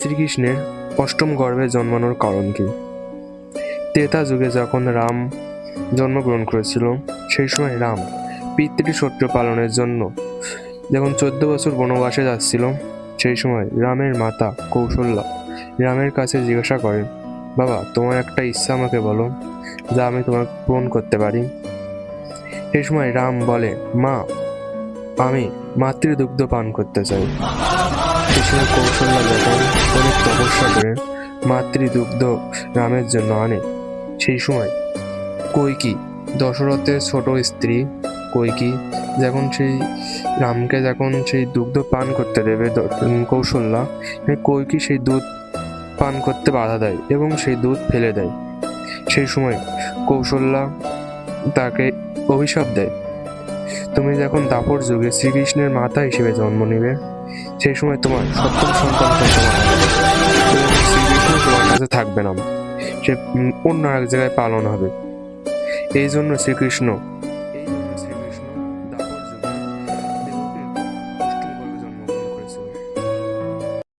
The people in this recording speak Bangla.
শ্রীকৃষ্ণের অষ্টম গর্ভে জন্মানোর কারণ কি? ত্রেতা যুগে যখন রাম জন্মগ্রহণ করেছিল, সেই সময় রাম পিতৃ সত্য পালনের জন্য যখন চোদ্দ বছর বনবাসে যাচ্ছিল, সেই সময় রামের মাতা কৌশল্যা রামের কাছে জিজ্ঞাসা করে, বাবা, তোমার একটা ইচ্ছা আমাকে বলো, যা আমি তোমার পূরণ করতে পারি? সেই সময় রাম বলে, মা, আমি মাতৃদুগ্ধ পান করতে চাই। সময় কৌশল্যা যখন অনেক তপস্যা করে মাতৃদুগ্ধ রামের জন্য আনে। সেই সময় কৈকি, দশরথের ছোট স্ত্রী কৈকি, যখন সেই রামকে যখন সেই দুগ্ধ পান করতে দেবে কৌশল্যা কৈকি সেই দুধ পান করতে বাধা দেয় এবং সেই দুধ ফেলে দেয়। সেই সময় কৌশল্যা তাকে অভিশাপ দেয়। তুমি যখন দাপর যুগে শ্রীকৃষ্ণের মাতা হিসেবে জন্ম নিবে, সেই সময় তোমার সপ্তম সন্তান শ্রীকৃষ্ণ তোমার কাছে থাকবে না। সে অন্য এক জায়গায় পালন হবে। এই জন্য শ্রীকৃষ্ণ